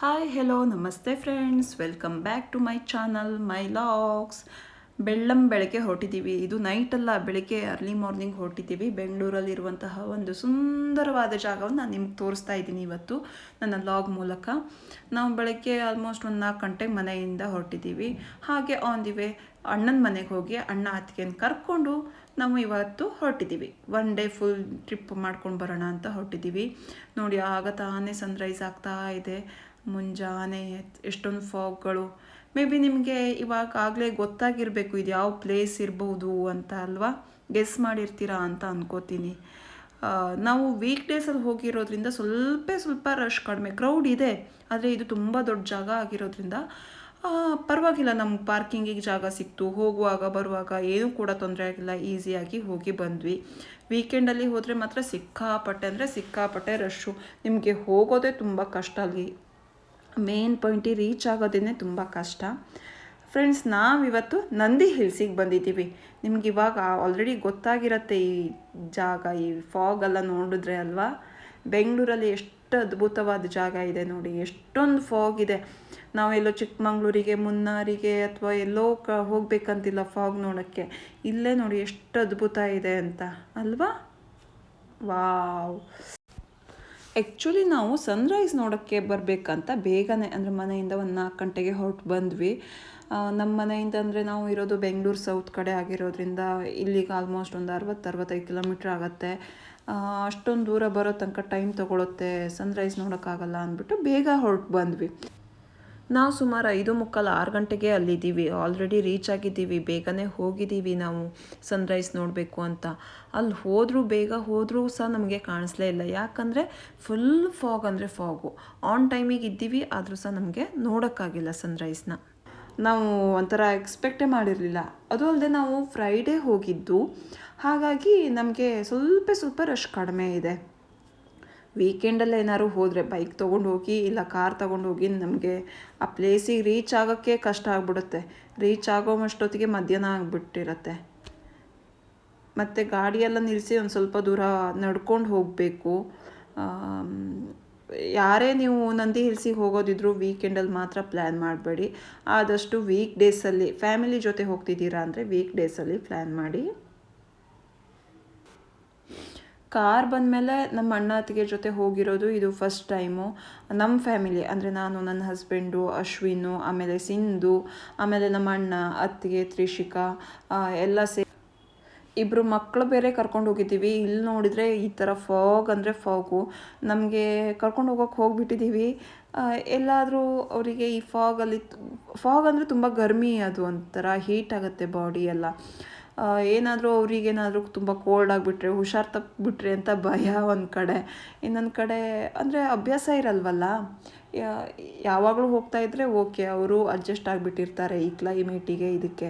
Hi hello ನಮಸ್ತೆ friends welcome back to my channel my logs ಬೆಳ್ಳಂ ಬೆಳಗ್ಗೆ ಹೊರಟಿದ್ದೀವಿ. ಇದು ನೈಟ್ ಅಲ್ಲ, ಬೆಳಗ್ಗೆ ಅರ್ಲಿ ಮಾರ್ನಿಂಗ್ ಹೊರಟಿದ್ದೀವಿ. ಬೆಂಗಳೂರಲ್ಲಿರುವಂತಹ ಒಂದು ಸುಂದರವಾದ ಜಾಗವನ್ನು ನಾನು ನಿಮ್ಗೆ ತೋರಿಸ್ತಾ ಇದ್ದೀನಿ ಇವತ್ತು, ನನ್ನ ಲಾಗ್ ಮೂಲಕ. ನಾವು ಬೆಳಗ್ಗೆ ಆಲ್ಮೋಸ್ಟ್ ಒಂದು ನಾಲ್ಕು ಗಂಟೆಗೆ ಮನೆಯಿಂದ ಹೊರಟಿದ್ದೀವಿ. ಹಾಗೆ ಆನ್ ದಿ ವೇ ಅಣ್ಣನ ಮನೆಗೆ ಹೋಗಿ, ಅಣ್ಣ ಅತ್ತಿಗೆನ ಕರ್ಕೊಂಡು ನಾವು ಇವತ್ತು ಹೊರಟಿದ್ದೀವಿ. ಒನ್ ಡೇ ಫುಲ್ ಟ್ರಿಪ್ ಮಾಡ್ಕೊಂಡು ಬರೋಣ ಅಂತ ಹೊರಟಿದ್ದೀವಿ. ನೋಡಿ, ಆಗ ತಾನೇ ಸನ್ರೈಸ್ ಆಗ್ತಾ ಇದೆ. ಮುಂಜಾನೆ ಎಷ್ಟೊಂದು ಫಾಗ್ಗಳು ಮೇ ಬಿ ನಿಮಗೆ ಇವಾಗ ಗೊತ್ತಾಗಿರಬೇಕು ಇದು ಯಾವ ಪ್ಲೇಸ್ ಇರ್ಬೋದು ಅಂತ ಅಲ್ವಾ? ಗೆಸ್ ಮಾಡಿರ್ತೀರಾ ಅಂತ ಅಂದ್ಕೋತೀನಿ ನಾವು ವೀಕ್ ಡೇಸಲ್ಲಿ ಹೋಗಿರೋದ್ರಿಂದ ಸ್ವಲ್ಪ ಸ್ವಲ್ಪ ರಶ್ ಕಡಿಮೆ. ಕ್ರೌಡ್ ಇದೆ, ಆದರೆ ಇದು ತುಂಬ ದೊಡ್ಡ ಜಾಗ ಆಗಿರೋದ್ರಿಂದ ಪರವಾಗಿಲ್ಲ ನಮ್ಗೆ ಪಾರ್ಕಿಂಗಿಗೆ ಜಾಗ ಸಿಕ್ತು. ಹೋಗುವಾಗ, ಬರುವಾಗ ಏನೂ ಕೂಡ ತೊಂದರೆ ಆಗಿಲ್ಲ. ಈಸಿಯಾಗಿ ಹೋಗಿ ಬಂದ್ವಿ. ವೀಕೆಂಡಲ್ಲಿ ಹೋದರೆ ಮಾತ್ರ ಸಿಕ್ಕಾಪಟ್ಟೆ, ಅಂದರೆ ಸಿಕ್ಕಾಪಟ್ಟೆ ರಶ್ಶು ನಿಮಗೆ ಹೋಗೋದೇ ತುಂಬ ಕಷ್ಟ ಅಲ್ಲಿ. ಮೇನ್ ಪಾಯಿಂಟಿಗೆ ರೀಚ್ ಆಗೋದೇ ತುಂಬ ಕಷ್ಟ. ಫ್ರೆಂಡ್ಸ್ ನಾವಿವತ್ತು ನಂದಿ ಹಿಲ್ಸಿಗೆ ಬಂದಿದ್ದೀವಿ. ನಿಮ್ಗೆ ಇವಾಗ ಆಲ್ರೆಡಿ ಗೊತ್ತಾಗಿರತ್ತೆ ಈ ಜಾಗ, ಈ ಫಾಗ್ ಎಲ್ಲ ನೋಡಿದ್ರೆ ಅಲ್ವಾ? ಬೆಂಗಳೂರಲ್ಲಿ ಎಷ್ಟು ಅದ್ಭುತವಾದ ಜಾಗ ಇದೆ ನೋಡಿ, ಎಷ್ಟೊಂದು ಫಾಗ್ ಇದೆ. ನಾವೆಲ್ಲೋ ಚಿಕ್ಕಮಂಗ್ಳೂರಿಗೆ, ಮುನ್ನಾರಿಗೆ ಅಥವಾ ಎಲ್ಲೋ ಕ, ಹೋಗ್ಬೇಕಂತಿಲ್ಲ ಫಾಗ್ ನೋಡೋಕ್ಕೆ. ಇಲ್ಲೇ ನೋಡಿ ಎಷ್ಟು ಅದ್ಭುತ ಇದೆ ಅಂತ. ಅಲ್ವಾ? ವಾವ್. ಆ್ಯಕ್ಚುಲಿ ನಾವು ಸನ್ರೈಸ್ ನೋಡೋಕ್ಕೆ ಬರಬೇಕಂತ ಬೇಗನೆ ಅಂದರೆ ಮನೆಯಿಂದ ಒಂದು ನಾಲ್ಕು ಗಂಟೆಗೆ ಹೊರಟು ಬಂದ್ವಿ. ನಮ್ಮ ಮನೆಯಿಂದ ಅಂದರೆ ನಾವು ಇರೋದು ಬೆಂಗಳೂರು ಸೌತ್ ಕಡೆ ಆಗಿರೋದ್ರಿಂದ ಇಲ್ಲಿಗೆ ಆಲ್ಮೋಸ್ಟ್ ಒಂದು ಅರವತ್ತು, ಅರವತ್ತೈದು ಕಿಲೋಮೀಟ್ರ್ ಆಗುತ್ತೆ. ಅಷ್ಟೊಂದು ದೂರ ಬರೋ ತನಕ ಟೈಮ್ ತೊಗೊಳುತ್ತೆ ಸನ್ರೈಸ್ ನೋಡೋಕ್ಕಾಗಲ್ಲ ಅಂದ್ಬಿಟ್ಟು ಬೇಗ ಹೊರಟು ಬಂದ್ವಿ. ನಾವು ಸುಮಾರು ಐದು ಮುಕ್ಕಾಲು ಆರು ಗಂಟೆಗೆ ಅಲ್ಲಿದ್ದೀವಿ. ಆಲ್ರೆಡಿ ರೀಚ್ ಆಗಿದ್ದೀವಿ. ಬೇಗನೆ ಹೋಗಿದ್ದೀವಿ ನಾವು. ಸನ್ರೈಸ್ ನೋಡಬೇಕು ಅಂತ. ಅಲ್ಲಿ ಹೋದರೂ ಬೇಗ, ಹೋದರೂ ಸಹ ನಮಗೆ ಕಾಣಿಸ್ಲೇ ಇಲ್ಲ. ಯಾಕಂದರೆ ಫುಲ್ ಫಾಗ್ ಅಂದರೆ ಫಾಗು ಆನ್ ಟೈಮಿಗೆ ಇದ್ದೀವಿ, ಆದರೂ ಸಹ ನಮಗೆ ನೋಡೋಕ್ಕಾಗಿಲ್ಲ ಸನ್ರೈಸ್ನ ನಾವು ಒಂಥರ ಎಕ್ಸ್ಪೆಕ್ಟೇ ಮಾಡಿರಲಿಲ್ಲ. ಅದು ಅಲ್ಲದೆ ನಾವು ಫ್ರೈಡೇ ಹೋಗಿದ್ದು. ಹಾಗಾಗಿ ನಮಗೆ ಸ್ವಲ್ಪ ಸ್ವಲ್ಪ ರಶ್ ಕಡಿಮೆ ಇದೆ. ವೀಕೆಂಡಲ್ಲಿ ಏನಾದ್ರು ಹೋದರೆ ಬೈಕ್ ತೊಗೊಂಡು ಹೋಗಿ ಇಲ್ಲ ಕಾರ್ ತೊಗೊಂಡು ಹೋಗಿ ನಮಗೆ ಆ ಪ್ಲೇಸಿಗೆ ರೀಚ್ ಆಗೋಕ್ಕೆ ಕಷ್ಟ ಆಗಿಬಿಡುತ್ತೆ. ರೀಚ್ ಆಗೋ ಅಷ್ಟೊತ್ತಿಗೆ ಮಧ್ಯಾಹ್ನ ಆಗಿಬಿಟ್ಟಿರತ್ತೆ. ಮತ್ತು ಗಾಡಿಯೆಲ್ಲ ನಿಲ್ಲಿಸಿ ಒಂದು ಸ್ವಲ್ಪ ದೂರ ನಡ್ಕೊಂಡು ಹೋಗಬೇಕು. ಯಾರೇ ನೀವು ನಂದಿ ಹಿಲ್ಸಿಗೆ ಹೋಗೋದಿದ್ರು ವೀಕೆಂಡಲ್ಲಿ ಮಾತ್ರ ಪ್ಲ್ಯಾನ್ ಮಾಡಬೇಡಿ. ಆದಷ್ಟು ವೀಕ್ ಡೇಸಲ್ಲಿ ಫ್ಯಾಮಿಲಿ ಜೊತೆ ಹೋಗ್ತಿದ್ದೀರಾ ಅಂದರೆ ವೀಕ್ ಡೇಸಲ್ಲಿ ಪ್ಲ್ಯಾನ್ ಮಾಡಿ. ಕಾರ್ ಬಂದಮೇಲೆ ನಮ್ಮ ಅಣ್ಣ ಅತ್ತಿಗೆ ಜೊತೆ ಹೋಗಿರೋದು ಇದು ಫಸ್ಟ್ ಟೈಮು ನಮ್ಮ ಫ್ಯಾಮಿಲಿ ಅಂದರೆ ನಾನು, ನನ್ನ ಹಸ್ಬೆಂಡು ಅಶ್ವಿನು, ಆಮೇಲೆ ಸಿಂಧು, ಆಮೇಲೆ ನಮ್ಮ ಅಣ್ಣ, ಅತ್ತಿಗೆ ತ್ರಿಷಿಕಾ ಎಲ್ಲ ಸೇ ಇಬ್ಬರು ಮಕ್ಕಳು ಬೇರೆ ಕರ್ಕೊಂಡು ಹೋಗಿದ್ದೀವಿ. ಇಲ್ಲಿ ನೋಡಿದರೆ ಈ ಥರ ಫಾಗ್ ಅಂದರೆ ಫಾಗು ನಮಗೆ ಕರ್ಕೊಂಡು ಹೋಗೋಕೆ ಹೋಗಿಬಿಟ್ಟಿದ್ದೀವಿ. ಎಲ್ಲಾದರೂ ಅವರಿಗೆ ಈ ಫಾಗಲ್ಲಿ ಫಾಗ್ ಅಂದರೆ ತುಂಬ ಗರ್ಮಿ ಅದು ಒಂಥರ ಹೀಟ್ ಆಗುತ್ತೆ ಬಾಡಿ ಎಲ್ಲ. ಏನಾದರೂ ಅವರಿಗೇನಾದರೂ ತುಂಬ ಕೋಲ್ಡ್ ಆಗಿಬಿಟ್ರೆ, ಹುಷಾರು ತಪ್ಪಿಬಿಟ್ರೆ ಅಂತ ಭಯ ಒಂದು ಕಡೆ. ಇನ್ನೊಂದು ಕಡೆ ಅಂದರೆ ಅಭ್ಯಾಸ ಇರಲ್ವಲ್ಲ? ಯಾವಾಗಲೂ ಹೋಗ್ತಾ ಇದ್ದರೆ ಓಕೆ ಅವರು ಅಡ್ಜಸ್ಟ್ ಆಗಿಬಿಟ್ಟಿರ್ತಾರೆ ಈ ಕ್ಲೈಮೇಟಿಗೆ ಇದಕ್ಕೆ.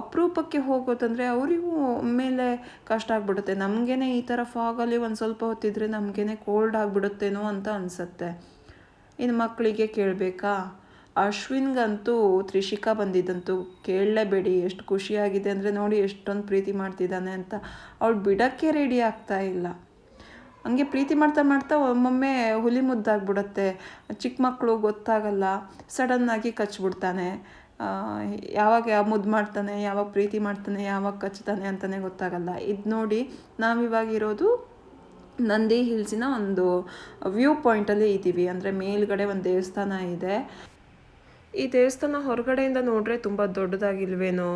ಅಪರೂಪಕ್ಕೆ ಹೋಗೋದಂದರೆ ಅವರಿಗೂ ಮೇಲೆ ಕಷ್ಟ ಆಗಿಬಿಡುತ್ತೆ. ನಮಗೇನೆ ಈ ಥರ ಫಾಗಲ್ಲಿ ಒಂದು ಸ್ವಲ್ಪ ಹೊತ್ತಿದ್ರೆ ನಮಗೇನೆ ಕೋಲ್ಡ್ ಆಗಿಬಿಡುತ್ತೇನೋ ಅಂತ ಅನಿಸುತ್ತೆ. ಇನ್ನು ಮಕ್ಕಳಿಗೆ ಕೇಳಬೇಕಾ? ಅಶ್ವಿನ್ಗಂತೂ ತ್ರಿಷಿಕಾ ಬಂದಿದ್ದಂತೂ ಕೇಳಲೇಬೇಡಿ, ಎಷ್ಟು ಖುಷಿಯಾಗಿದೆ ಅಂದರೆ ನೋಡಿ ಎಷ್ಟೊಂದು ಪ್ರೀತಿ ಮಾಡ್ತಿದ್ದಾನೆ ಅಂತ. ಅವಳು ಬಿಡೋಕ್ಕೆ ರೆಡಿ ಆಗ್ತಾ ಇಲ್ಲ. ಹಂಗೆ ಪ್ರೀತಿ ಮಾಡ್ತಾ ಮಾಡ್ತಾ ಒಮ್ಮೊಮ್ಮೆ ಹುಲಿ ಮುದ್ದಾಗ್ಬಿಡುತ್ತೆ. ಚಿಕ್ಕ ಮಕ್ಕಳು ಗೊತ್ತಾಗಲ್ಲ ಸಡನ್ನಾಗಿ ಕಚ್ಬಿಡ್ತಾನೆ. ಯಾವಾಗ ಯಾವ ಮುದ್ದು ಮಾಡ್ತಾನೆ, ಯಾವಾಗ ಪ್ರೀತಿ ಮಾಡ್ತಾನೆ, ಯಾವಾಗ ಕಚ್ತಾನೆ ಅಂತಲೇ ಗೊತ್ತಾಗಲ್ಲ. ಇದು ನೋಡಿ ನಾವಿವಾಗ ಇರೋದು ನಂದಿ ಹಿಲ್ಸಿನ ಒಂದು ವ್ಯೂ ಪಾಯಿಂಟಲ್ಲಿ ಇದ್ದೀವಿ. ಅಂದರೆ ಮೇಲ್ಗಡೆ ಒಂದು ದೇವಸ್ಥಾನ ಇದೆ. ಈ ದೇವಸ್ಥಾನ ಹೊರಗಡೆಯಿಂದ ನೋಡ್ರೆ ತುಂಬ ದೊಡ್ಡದಾಗಿಲ್ವೇನೋ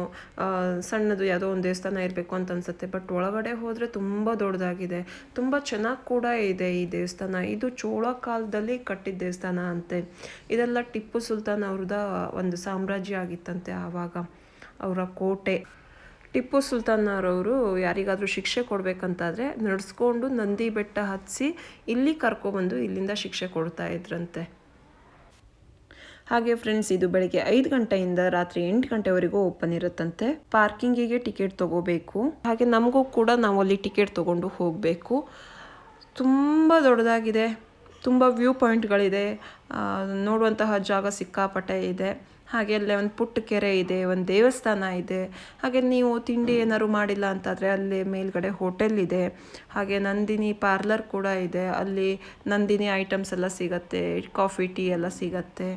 ಸಣ್ಣದು ಯಾವುದೋ ಒಂದು ದೇವಸ್ಥಾನ ಇರಬೇಕು ಅಂತ ಅನ್ಸುತ್ತೆ, ಬಟ್ ಒಳಗಡೆ ಹೋದರೆ ತುಂಬ ದೊಡ್ಡದಾಗಿದೆ. ತುಂಬ ಚೆನ್ನಾಗಿ ಕೂಡ ಇದೆ ಈ ದೇವಸ್ಥಾನ. ಇದು ಚೋಳ ಕಾಲದಲ್ಲಿ ಕಟ್ಟಿದ ದೇವಸ್ಥಾನ ಅಂತೆ. ಇದೆಲ್ಲ ಟಿಪ್ಪು ಸುಲ್ತಾನ್ ಅವ್ರದ ಒಂದು ಸಾಮ್ರಾಜ್ಯ ಆಗಿತ್ತಂತೆ ಆವಾಗ, ಅವರ ಕೋಟೆ. ಟಿಪ್ಪು ಸುಲ್ತಾನರವರು ಯಾರಿಗಾದರೂ ಶಿಕ್ಷೆ ಕೊಡಬೇಕಂತಾದರೆ ನಡೆಸ್ಕೊಂಡು ನಂದಿ ಬೆಟ್ಟ ಹತ್ತಿಸಿ ಇಲ್ಲಿ ಕರ್ಕೊಬಂದು ಇಲ್ಲಿಂದ ಶಿಕ್ಷೆ ಕೊಡ್ತಾ ಇದ್ರಂತೆ. ಹಾಗೆ ಫ್ರೆಂಡ್ಸ್ ಇದು ಬೆಳಗ್ಗೆ ಐದು ಗಂಟೆಯಿಂದ ರಾತ್ರಿ ಎಂಟು ಗಂಟೆವರೆಗೂ ಓಪನ್ ಇರುತ್ತಂತೆ. ಪಾರ್ಕಿಂಗಿಗೆ ಟಿಕೆಟ್ ತಗೋಬೇಕು. ಹಾಗೆ ನಮಗೂ ಕೂಡ ನಾವು ಅಲ್ಲಿ ಟಿಕೆಟ್ ತಗೊಂಡು ಹೋಗಬೇಕು. ತುಂಬ ದೊಡ್ಡದಾಗಿದೆ. ತುಂಬ ವ್ಯೂ ಪಾಯಿಂಟ್ಗಳಿದೆ ನೋಡುವಂತಹ ಜಾಗ ಸಿಕ್ಕಾಪಟ್ಟೆ ಇದೆ. ಹಾಗೆ ಅಲ್ಲೇ ಒಂದು ಪುಟ್ಟ ಕೆರೆ ಇದೆ, ಒಂದು ದೇವಸ್ಥಾನ ಇದೆ. ಹಾಗೆ ನೀವು ತಿಂಡಿ ಏನಾದ್ರು ಮಾಡಿಲ್ಲ ಅಂತಾದರೆ ಅಲ್ಲಿ ಮೇಲ್ಗಡೆ ಹೋಟೆಲ್ ಇದೆ. ಹಾಗೆ ನಂದಿನಿ ಪಾರ್ಲರ್ ಕೂಡ ಇದೆ. ಅಲ್ಲಿ ನಂದಿನಿ ಐಟಮ್ಸ್ ಎಲ್ಲ ಸಿಗತ್ತೆ ಕಾಫಿ ಟೀ ಎಲ್ಲ ಸಿಗತ್ತೆ.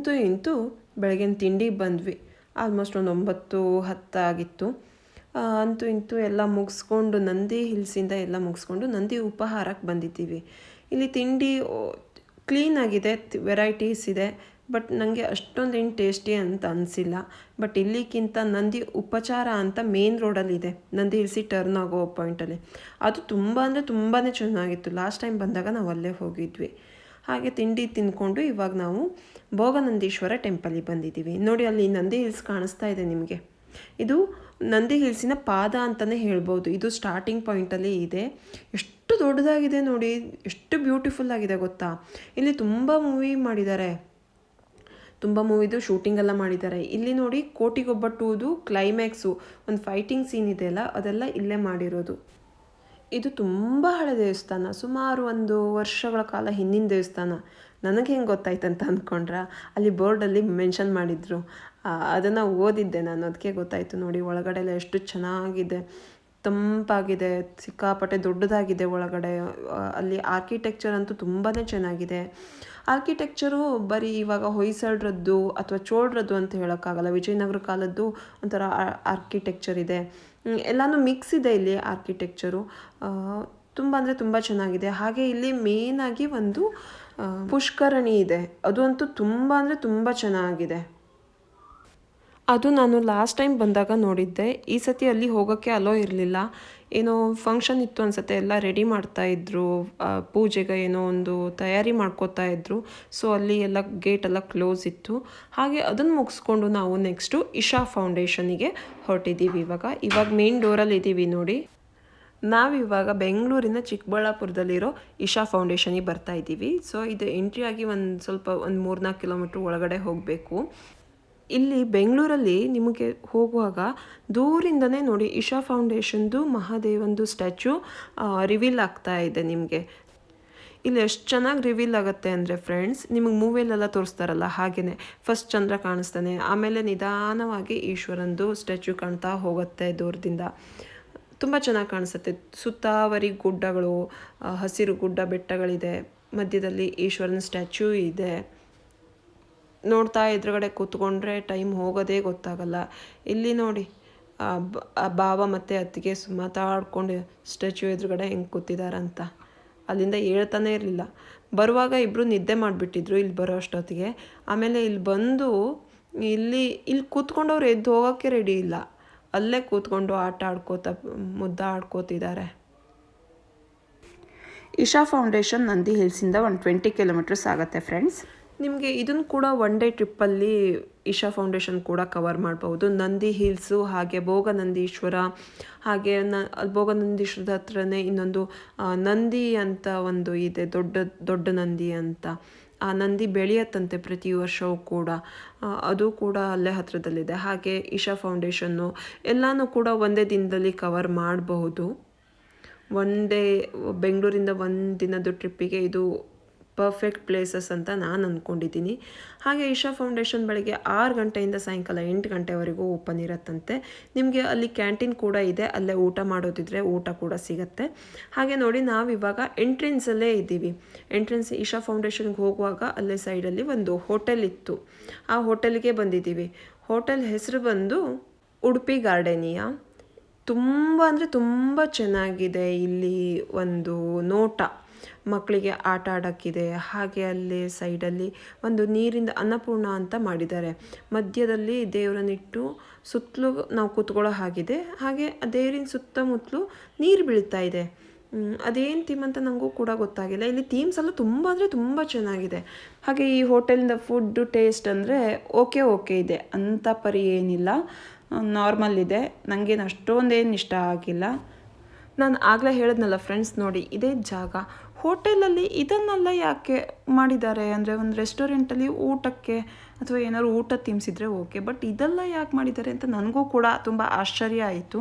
ಅಂತೂ ಇಂತೂ ಬೆಳಗಿನ ತಿಂಡಿಗೆ ಬಂದ್ವಿ. ಆಲ್ಮೋಸ್ಟ್ ಒಂದು ಒಂಬತ್ತು ಹತ್ತಾಗಿತ್ತು ಅಂತೂ ಇಂತೂ ಎಲ್ಲ ಮುಗಿಸ್ಕೊಂಡು ನಂದಿ ಹಿಲ್ಸಿಂದ ಎಲ್ಲ ಮುಗಿಸ್ಕೊಂಡು ನಂದಿ ಉಪಹಾರಕ್ಕೆ ಬಂದಿದ್ದೀವಿ. ಇಲ್ಲಿ ತಿಂಡಿ ಕ್ಲೀನಾಗಿದೆ ವೆರೈಟೀಸ್ ಇದೆ ಬಟ್ ನನಗೆ ಅಷ್ಟೊಂದೇನು ಟೇಸ್ಟಿ ಅಂತ ಅನಿಸಿಲ್ಲ. ಬಟ್ ಇಲ್ಲಿಗಿಂತ ನಂದಿ ಉಪಚಾರ ಅಂತ ಮೇನ್ ರೋಡಲ್ಲಿದೆ ನಂದಿ ಇಳಿಸಿ ಟರ್ನ್ ಆಗೋ ಪಾಯಿಂಟಲ್ಲಿ ಅದು ತುಂಬ ಅಂದರೆ ತುಂಬಾ ಚೆನ್ನಾಗಿತ್ತು. ಲಾಸ್ಟ್ ಟೈಮ್ ಬಂದಾಗ ನಾವು ಅಲ್ಲೇ ಹೋಗಿದ್ವಿ. ಹಾಗೆ ತಿಂಡಿ ತಿಂದ್ಕೊಂಡು ಇವಾಗ ನಾವು ಭೋಗನಂದೀಶ್ವರ ಟೆಂಪಲಿಗೆ ಬಂದಿದ್ದೀವಿ. ನೋಡಿ ಅಲ್ಲಿ ನಂದಿ ಹಿಲ್ಸ್ ಕಾಣಿಸ್ತಾ ಇದೆ ನಿಮಗೆ. ಇದು ನಂದಿ ಹಿಲ್ಸಿನ ಪಾದ ಅಂತಲೇ ಹೇಳ್ಬೋದು. ಇದು ಸ್ಟಾರ್ಟಿಂಗ್ ಪಾಯಿಂಟಲ್ಲಿ ಇದೆ. ಎಷ್ಟು ದೊಡ್ಡದಾಗಿದೆ ನೋಡಿ. ಎಷ್ಟು ಬ್ಯೂಟಿಫುಲ್ ಆಗಿದೆ ಗೊತ್ತಾ? ಇಲ್ಲಿ ತುಂಬ ಮೂವಿ ಮಾಡಿದ್ದಾರೆ. ತುಂಬ ಮೂವಿದು ಶೂಟಿಂಗ್ ಎಲ್ಲ ಮಾಡಿದ್ದಾರೆ. ಇಲ್ಲಿ ನೋಡಿ ಕೋಟಿಗೊಬ್ಬ ಟೂದು ಕ್ಲೈಮ್ಯಾಕ್ಸು ಒಂದು ಫೈಟಿಂಗ್ ಸೀನ್ ಇದೆಯಲ್ಲ ಅದೆಲ್ಲ ಇಲ್ಲೇ ಮಾಡಿರೋದು. ಇದು ತುಂಬ ಹಳೆ ದೇವಸ್ಥಾನ, ಸುಮಾರು ಒಂದು ವರ್ಷಗಳ ಕಾಲ ಹಿಂದಿನ ದೇವಸ್ಥಾನ. ನನಗೆ ಹೆಂಗೆ ಅಂತ ಅಂದ್ಕೊಂಡ್ರ ಅಲ್ಲಿ ಬೋರ್ಡಲ್ಲಿ ಮೆನ್ಷನ್ ಮಾಡಿದರು. ಅದನ್ನು ಓದಿದ್ದೆ ನಾನು ಅದಕ್ಕೆ ಗೊತ್ತಾಯಿತು ನೋಡಿ, ಒಳಗಡೆ ಎಲ್ಲ ಎಷ್ಟು ಚೆನ್ನಾಗಿದೆ. ತಂಪಾಗಿದೆ, ಸಿಕ್ಕಾಪಟ್ಟೆ ದೊಡ್ಡದಾಗಿದೆ ಒಳಗಡೆ. ಅಲ್ಲಿ ಆರ್ಕಿಟೆಕ್ಚರ್ ಅಂತೂ ತುಂಬಾ ಚೆನ್ನಾಗಿದೆ. ಆರ್ಕಿಟೆಕ್ಚರು ಬರೀ ಇವಾಗ ಹೊಯ್ಸಳರದ್ದು ಅಥವಾ ಚೋಳರದ್ದು ಅಂತ ಹೇಳೋಕ್ಕಾಗಲ್ಲ, ವಿಜಯನಗರ ಕಾಲದ್ದು ಒಂಥರ ಆರ್ಕಿಟೆಕ್ಚರ್ ಇದೆ. ಎಲ್ಲನೂ ಮಿಕ್ಸ್ ಇದೆ ಇಲ್ಲಿ ಆರ್ಕಿಟೆಕ್ಚರು ತುಂಬ ಅಂದರೆ ತುಂಬ ಚೆನ್ನಾಗಿದೆ. ಹಾಗೆ ಇಲ್ಲಿ ಮೇಯ್ನಾಗಿ ಒಂದು ಪುಷ್ಕರಣಿ ಇದೆ. ಅದು ಅಂತೂ ತುಂಬ ಅಂದರೆ ತುಂಬ ಚೆನ್ನಾಗಿದೆ. ಅದು ನಾನು ಲಾಸ್ಟ್ ಟೈಮ್ ಬಂದಾಗ ನೋಡಿದ್ದೆ. ಈ ಸತಿ ಅಲ್ಲಿ ಹೋಗೋಕ್ಕೆ ಅಲೋ ಇರಲಿಲ್ಲ. ಏನೋ ಫಂಕ್ಷನ್ ಇತ್ತು ಅನ್ಸುತ್ತೆ. ಎಲ್ಲ ರೆಡಿ ಮಾಡ್ತಾ ಇದ್ರು. ಪೂಜೆಗೆ ಏನೋ ಒಂದು ತಯಾರಿ ಮಾಡ್ಕೋತಾ ಇದ್ರು. ಸೊ ಅಲ್ಲಿ ಎಲ್ಲ ಗೇಟ್ ಎಲ್ಲ ಕ್ಲೋಸ್ ಇತ್ತು. ಹಾಗೆ ಅದನ್ನು ಮುಗಿಸ್ಕೊಂಡು ನಾವು ನೆಕ್ಸ್ಟು ಇಶಾ ಫೌಂಡೇಶನಿಗೆ ಹೊರಟಿದ್ದೀವಿ ಇವಾಗ. ಇವಾಗ ಮೇನ್ ಡೋರಲ್ಲಿ ಇದ್ದೀವಿ ನೋಡಿ. ನಾವಿವಾಗ ಬೆಂಗಳೂರಿನ ಚಿಕ್ಕಬಳ್ಳಾಪುರದಲ್ಲಿರೋ ಇಶಾ ಫೌಂಡೇಶನಿಗೆ ಬರ್ತಾ ಇದ್ದೀವಿ ಸೊ ಇದು ಎಂಟ್ರಿ ಆಗಿ ಒಂದು ಸ್ವಲ್ಪ ಒಂದು ಮೂರ್ನಾಲ್ಕು ಕಿಲೋಮೀಟ್ರ್ ಒಳಗಡೆ ಹೋಗಬೇಕು. ಇಲ್ಲಿ ಬೆಂಗಳೂರಲ್ಲಿ ನಿಮಗೆ ಹೋಗುವಾಗ ದೂರಿಂದನೇ ನೋಡಿ ಇಶಾ ಫೌಂಡೇಶನ್ದು ಮಹಾದೇವಂದು ಸ್ಟ್ಯಾಚು ರಿವೀಲ್ ಆಗ್ತಾ ಇದೆ ನಿಮಗೆ. ಇಲ್ಲಿ ಎಷ್ಟು ಚೆನ್ನಾಗಿ ರಿವೀಲ್ ಆಗುತ್ತೆ ಅಂದರೆ ಫ್ರೆಂಡ್ಸ್ ನಿಮಗೆ ಮೂವಿಲೆಲ್ಲ ತೋರಿಸ್ತಾರಲ್ಲ ಹಾಗೆಯೇ ಫಸ್ಟ್ ಚಂದ್ರ ಕಾಣಿಸ್ತಾನೆ, ಆಮೇಲೆ ನಿಧಾನವಾಗಿ ಈಶ್ವರಂದು ಸ್ಟ್ಯಾಚು ಕಾಣ್ತಾ ಹೋಗುತ್ತೆ ದೂರದಿಂದ. ತುಂಬ ಚೆನ್ನಾಗಿ ಕಾಣಿಸುತ್ತೆ. ಸುತ್ತಾವರಿ ಗುಡ್ಡಗಳು ಹಸಿರು ಗುಡ್ಡ ಬೆಟ್ಟಗಳಿದೆ, ಮಧ್ಯದಲ್ಲಿ ಈಶ್ವರನ ಸ್ಟ್ಯಾಚ್ಯೂ ಇದೆ. ನೋಡ್ತಾ ಎದುರುಗಡೆ ಕೂತ್ಕೊಂಡ್ರೆ ಟೈಮ್ ಹೋಗೋದೇ ಗೊತ್ತಾಗಲ್ಲ. ಇಲ್ಲಿ ನೋಡಿ ಬಾವ ಮತ್ತು ಅತ್ತಿಗೆ ಮಾತಾಡ್ಕೊಂಡು ಸ್ಟ್ಯಾಚ್ಯೂ ಎದುರುಗಡೆ ಹೆಂಗೆ ಕೂತಿದಾರಂತ. ಅಲ್ಲಿಂದ ಹೇಳ್ತಾನೆ ಇರಲಿಲ್ಲ. ಬರುವಾಗ ಇಬ್ಬರು ನಿದ್ದೆ ಮಾಡಿಬಿಟ್ಟಿದ್ರು ಇಲ್ಲಿ ಬರೋ ಅಷ್ಟೊತ್ತಿಗೆ. ಆಮೇಲೆ ಇಲ್ಲಿ ಬಂದು ಇಲ್ಲಿ ಇಲ್ಲಿ ಕೂತ್ಕೊಂಡವ್ರು ಎದ್ದು ಹೋಗೋಕ್ಕೆ ರೆಡಿ ಇಲ್ಲ. ಅಲ್ಲೇ ಕೂತ್ಕೊಂಡು ಆಟ ಆಡ್ಕೋತ, ಮುದ್ದ ಆಡ್ಕೋತಿದ್ದಾರೆ. ಇಶಾ ಫೌಂಡೇಶನ್ ನಂದಿ ಹಿಲ್ಸಿಂದ ಒಂದು ಟ್ವೆಂಟಿ ಕಿಲೋಮೀಟರ್ಸ್ ಆಗುತ್ತೆ ಫ್ರೆಂಡ್ಸ್ ನಿಮಗೆ ಇದನ್ನು ಕೂಡ ಒನ್ ಡೇ ಟ್ರಿಪ್ಪಲ್ಲಿ ಇಶಾ ಫೌಂಡೇಶನ್ ಕೂಡ ಕವರ್ ಮಾಡ್ಬೋದು ನಂದಿ ಹಿಲ್ಸು ಹಾಗೆ ಭೋಗನಂದೀಶ್ವರ ಹಾಗೆ ನ, ಭೋಗನಂದೀಶ್ವರದ ಹತ್ರನೇ ಇನ್ನೊಂದು ನಂದಿ ಅಂತ ಒಂದು ಇದೆ, ದೊಡ್ಡ ದೊಡ್ಡ ನಂದಿ ಅಂತ. ಆ ನಂದಿ ಬೆಳೆಯತ್ತಂತೆ ಪ್ರತಿ ವರ್ಷವೂ ಕೂಡ. ಅದು ಕೂಡ ಅಲ್ಲೇ ಹತ್ರದಲ್ಲಿದೆ. ಹಾಗೆ ಇಶಾ ಫೌಂಡೇಶನ್ನು ಎಲ್ಲನೂ ಕೂಡ ಒಂದೇ ದಿನದಲ್ಲಿ ಕವರ್ ಮಾಡಬಹುದು. ಒಂದೇ ಬೆಂಗಳೂರಿಂದ ಒಂದು ದಿನದ ಟ್ರಿಪ್ಪಿಗೆ ಇದು ಪರ್ಫೆಕ್ಟ್ ಪ್ಲೇಸಸ್ ಅಂತ ನಾನು ಅಂದ್ಕೊಂಡಿದ್ದೀನಿ ಹಾಗೆ ಇಶಾ ಫೌಂಡೇಶನ್ ಬೆಳಗ್ಗೆ ಆರು ಗಂಟೆಯಿಂದ ಸಾಯಂಕಾಲ ಎಂಟು ಗಂಟೆವರೆಗೂ ಓಪನ್ ಇರುತ್ತಂತೆ. ನಿಮಗೆ ಅಲ್ಲಿ ಕ್ಯಾಂಟೀನ್ ಕೂಡ ಇದೆ, ಅಲ್ಲೇ ಊಟ ಮಾಡೋದಿದ್ರೆ ಊಟ ಕೂಡ ಸಿಗುತ್ತೆ. ಹಾಗೆ ನೋಡಿ ನಾವು ನಾವಿವಾಗ ಎಂಟ್ರೆನ್ಸಲ್ಲೇ ಇದ್ದೀವಿ. ಎಂಟ್ರೆನ್ಸ್ ಇಶಾ ಫೌಂಡೇಶನ್ಗೆ ಹೋಗುವಾಗ ಅಲ್ಲೇ ಸೈಡಲ್ಲಿ ಒಂದು ಹೋಟೆಲ್ ಇತ್ತು. ಆ ಹೋಟೆಲ್ಗೆ ಬಂದಿದ್ದೀವಿ. ಹೋಟೆಲ್ ಹೆಸರು ಬಂದು ಉಡುಪಿ ಗಾರ್ಡನಿಯಾ. ತುಂಬ ಅಂದರೆ ತುಂಬ ಚೆನ್ನಾಗಿದೆ ಇಲ್ಲಿ ಒಂದು ನೋಟ. ಮಕ್ಕಳಿಗೆ ಆಟ ಆಡೋಕ್ಕಿದೆ. ಹಾಗೆ ಅಲ್ಲಿ ಸೈಡಲ್ಲಿ ಒಂದು ನೀರಿಂದ ಅನ್ನಪೂರ್ಣ ಅಂತ ಮಾಡಿದ್ದಾರೆ. ಮಧ್ಯದಲ್ಲಿ ದೇವರನ್ನಿಟ್ಟು ಸುತ್ತಲೂ ನಾವು ಕೂತ್ಕೊಳ್ಳೋ ಹಾಗಿದೆ. ಹಾಗೆ ಆ ದೇವರಿನ ಸುತ್ತಮುತ್ತಲೂ ನೀರು ಬೀಳ್ತಾ ಇದೆ. ಅದೇನು ಥೀಮ್ ಅಂತ ನನಗೂ ಕೂಡ ಗೊತ್ತಾಗಿಲ್ಲ. ಇಲ್ಲಿ ಥೀಮ್ಸ್ ಎಲ್ಲ ತುಂಬ ಅಂದರೆ ತುಂಬ ಚೆನ್ನಾಗಿದೆ. ಹಾಗೆ ಈ ಹೋಟೆಲಿಂದ ಫುಡ್ಡು ಟೇಸ್ಟ್ ಅಂದರೆ ಓಕೆ ಓಕೆ ಇದೆ. ಅಂಥ ಪರಿ ಏನಿಲ್ಲ. ನಾರ್ಮಲ್ ಇದೆ. ನನಗೇನು ಅಷ್ಟೊಂದೇನು ಇಷ್ಟ ಆಗಿಲ್ಲ. ನಾನು ಆಗಲೇ ಹೇಳಿದ್ನಲ್ಲ ಫ್ರೆಂಡ್ಸ್ ನೋಡಿ, ಇದೇ ಜಾಗ. ಹೋಟೆಲಲ್ಲಿ ಇದನ್ನೆಲ್ಲ ಯಾಕೆ ಮಾಡಿದ್ದಾರೆ? ಅಂದರೆ ಒಂದು ರೆಸ್ಟೋರೆಂಟಲ್ಲಿ ಊಟಕ್ಕೆ ಅಥವಾ ಏನಾದ್ರು ಊಟ ತಿನ್ಸಿದ್ರೆ ಓಕೆ, ಬಟ್ ಇದೆಲ್ಲ ಯಾಕೆ ಮಾಡಿದ್ದಾರೆ ಅಂತ ನನಗೂ ಕೂಡ ತುಂಬ ಆಶ್ಚರ್ಯ ಆಯಿತು.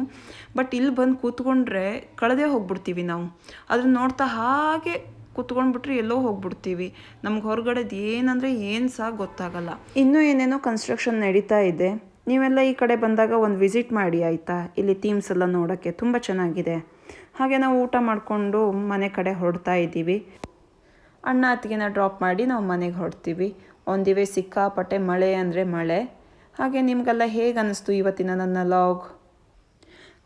ಬಟ್ ಇಲ್ಲಿ ಬಂದು ಕೂತ್ಕೊಂಡ್ರೆ ಕಳೆದೇ ಹೋಗ್ಬಿಡ್ತೀವಿ ನಾವು. ಅದನ್ನ ನೋಡ್ತಾ ಹಾಗೆ ಕೂತ್ಕೊಂಡ್ಬಿಟ್ರೆ ಎಲ್ಲೋ ಹೋಗ್ಬಿಡ್ತೀವಿ. ನಮ್ಗೆ ಹೊರಗಡೆದು ಏನಂದರೆ ಏನು ಸಹ ಗೊತ್ತಾಗಲ್ಲ. ಇನ್ನೂ ಏನೇನೋ ಕನ್ಸ್ಟ್ರಕ್ಷನ್ ನಡೀತಾ ಇದೆ. ನೀವೆಲ್ಲ ಈ ಕಡೆ ಬಂದಾಗ ಒಂದು ವಿಸಿಟ್ ಮಾಡಿ ಆಯಿತಾ? ಇಲ್ಲಿ ಥೀಮ್ಸ್ ಎಲ್ಲ ನೋಡೋಕ್ಕೆ ತುಂಬ ಚೆನ್ನಾಗಿದೆ. ಹಾಗೆ ನಾವು ಊಟ ಮಾಡಿಕೊಂಡು ಮನೆ ಕಡೆ ಹೊರಡ್ತಾ ಇದ್ದೀವಿ. ಅಣ್ಣ ಅತ್ತಿಗೆನ ಡ್ರಾಪ್ ಮಾಡಿ ನಾವು ಮನೆಗೆ ಹೊರಡ್ತೀವಿ. ಒಂದಿವೆ ಸಿಕ್ಕಾಪಟ್ಟೆ ಮಳೆ ಅಂದರೆ ಮಳೆ. ಹಾಗೆ ನಿಮಗೆಲ್ಲ ಹೇಗೆ ಅನ್ನಿಸ್ತು ಇವತ್ತಿನ ನನ್ನ ಲಾಗ್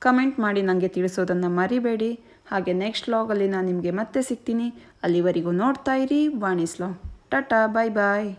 ಕಮೆಂಟ್ ಮಾಡಿ ನನಗೆ ತಿಳಿಸೋದನ್ನು ಮರಿಬೇಡಿ. ಹಾಗೆ ನೆಕ್ಸ್ಟ್ ಲಾಗಲ್ಲಿ ನಾನು ನಿಮಗೆ ಮತ್ತೆ ಸಿಗ್ತೀನಿ. ಅಲ್ಲಿವರೆಗೂ ನೋಡ್ತಾ ಇರಿ ವಾಣಿಸ್ಲೋ ಟಾಟಾ ಬಾಯ್ ಬಾಯ್